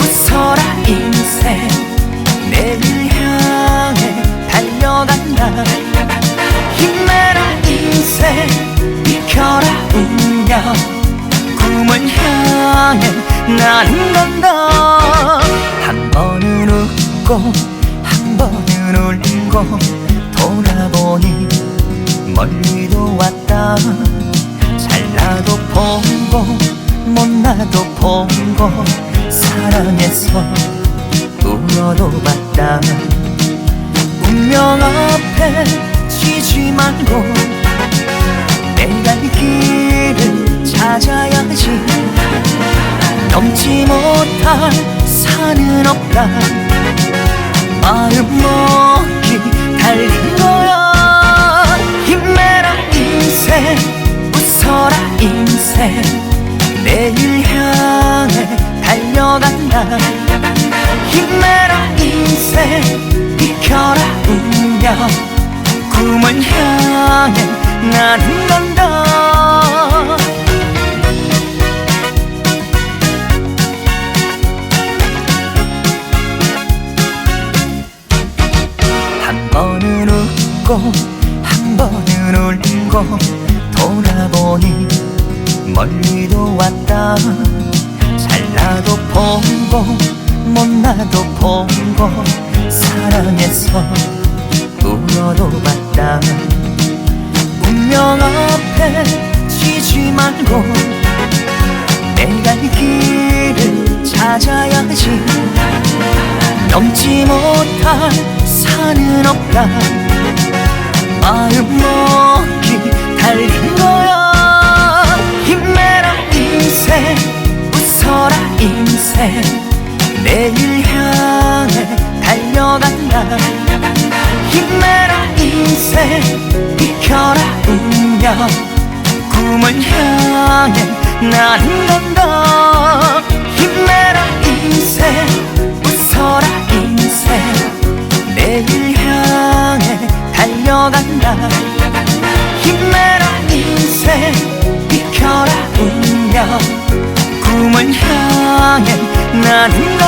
웃어라 인생. 내를 향해 달려간다 힘내라 인생. 비켜라 운명. 꿈을 향해 나는 간다. 한 번은 웃고 한 번은 울고 돌아보니 멀리도 왔다. 잘나도 보고 못나도 보고 사랑해서 울어도 봤다 운명 앞에 지지 말고 내가 이 길을 찾아야지. 넘지 못할 산은 없다. 마음 먹기 달린 거 달려간다 힘내라 인생 비켜라 운명. 꿈을 향해 나는 간다 한 번은 웃고 한 번은 울고 돌아보니 멀리도 왔다 보고 못나도 보고 사랑해서 울어도 봤다 운명 앞에 지지 말고 내가 이 길을 찾아야지. 넘지 못할 산은 없다. 마음 먹기 달린 거 내일 향해 달려간다. 힘내라 인생 비켜라 운명. 꿈을 향해 나는 간다 힘내라 인생 웃어라 인생. 내일 향해 달려간다. 힘내라 인생 비켜라 운명. 꿈을 향해 나는 간다